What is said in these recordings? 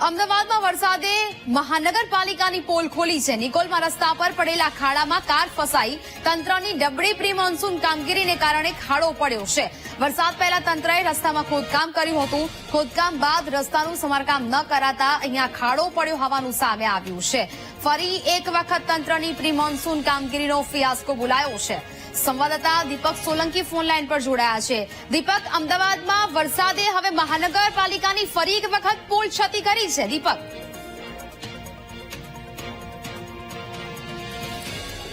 અમદાવાદમાં વરસાદે મહાનગરપાલિકાની પોલ ખોલી છે. નિકોલમાં રસ્તા પર પડેલા ખાડામાં કાર ફસાઈ. તંત્રની ડબડી પ્રી મોન્સૂન કામગીરીને કારણે ખાડો પડ્યો છે. વરસાદ પહેલા તંત્રએ રસ્તામાં ખોદકામ કર્યું હતું. ખોદકામ બાદ રસ્તાનું સમારકામ ન કરાતા અહીંયા ખાડો પડ્યો હોવાનું સામે આવ્યું છે. ફરી એક વખત તંત્રની પ્રી મોન્સૂન કામગીરીનો ફિયાસ્કો બોલાયો છે. સંવાદદાતા દીપક સોલંકી ફોન લાઈન પર જોડાયા છે. દીપક, અમદાવાદમાં વરસાદે હવે મહાનગરપાલિકાની ફરી એક વખત પોલ ક્ષતિ કરી છે. દીપક.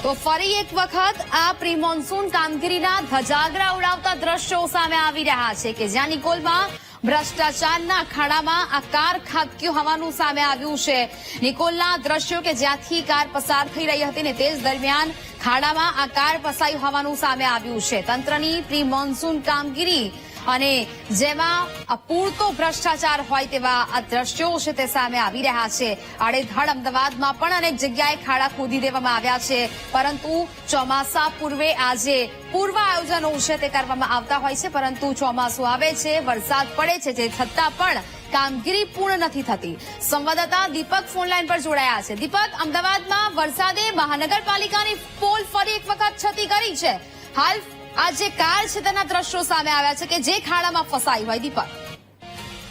તો ફરી એક વખત આ પ્રી મોન્સૂન કામગીરીના ધજાગરા ઉડાવતા દ્રશ્યો સામે આવી રહ્યા છે કે જ્યાં નિકોલમાં ભ્રષ્ટાચારના ખાડામાં આ કાર ખાબક્યું હોવાનું સામે આવ્યું છે. નિકોલના દ્રશ્યો કે જ્યાંથી કાર પસાર થઈ રહી હતી ને તે દરમિયાન ખાડામાં આ કાર ફસાઈ હોવાનું સામે આવ્યું છે. તંત્રની પ્રી મોન્સૂન કામગીરી અને જેમાં પૂરતો ભ્રષ્ટાચાર હોય તેવા આ દ્રશ્યો છે તે સામે આવી રહ્યા છે. આડેધડ અમદાવાદમાં પણ અનેક જગ્યાએ ખાડા ખોદી દેવામાં આવ્યા છે. પરંતુ ચોમાસા પૂર્વે આજે પૂર્વ આયોજનો છે તે કરવામાં આવતા હોય છે. પરંતુ ચોમાસું આવે છે, વરસાદ પડે છે તે છતાં પણ કામગીરી પૂર્ણ નથી થતી. સંવાદદાતા દીપક ફોનલાઈન પર જોડાયા છે. દીપક, અમદાવાદમાં વરસાદે મહાનગરપાલિકાની પોલ ફરી એક વખત છતી કરી છે. હાલ આ જે કાર છે તેના દ્રશ્યો સામે આવ્યા છે કે જે ખાડામાં ફસાઈ હોય દીપક.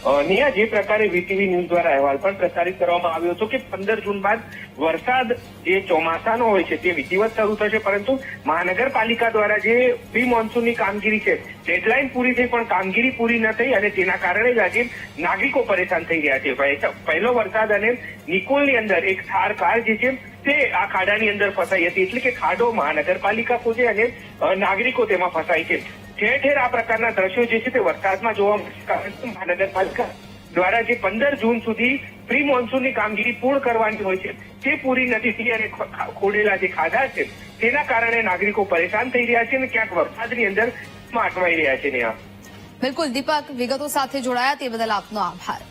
નિયા જે પ્રકારે વીટીવી ન્યૂઝ દ્વારા અહેવાલ પણ પ્રસારિત કરવામાં આવ્યો હતો કે પંદર જૂન બાદ વરસાદ જે ચોમાસાનો હોય છે તે વિધિવત શરૂ થશે, પરંતુ મહાનગરપાલિકા દ્વારા જે પ્રી મોન્સૂનની કામગીરી છે, ડેડલાઇન પૂરી થઈ પણ કામગીરી પૂરી ન થઈ અને તેના કારણે જ આજે નાગરિકો પરેશાન થઈ રહ્યા છે. પહેલો વરસાદ અને નિકોલની અંદર એક થાર કાર જે છે તે આ ખાડાની અંદર ફસાઈ હતી, એટલે કે ખાડો મહાનગરપાલિકા ખોજે અને નાગરિકો તેમાં ફસાય છે. ઠેર ઠેર આ પ્રકારના દ્રશ્યો જે છે તે વરસાદમાં જોવા મળશે કારણ કે મહાનગરપાલિકા દ્વારા જે પંદર જૂન સુધી પ્રી મોન્સૂનની કામગીરી પૂર્ણ કરવાની હોય છે, તે પૂરી નથી થઈ અને ખોડેલા જે ખાધા છે, તેના કારણે નાગરિકો પરેશાન થઈ રહ્યા છે અને ક્યાંક વરસાદની અંદર અટવાઈ રહ્યા છે નેહા બિલકુલ, દીપક વિગતો સાથે જોડાયા તે બદલ આપનો આભાર.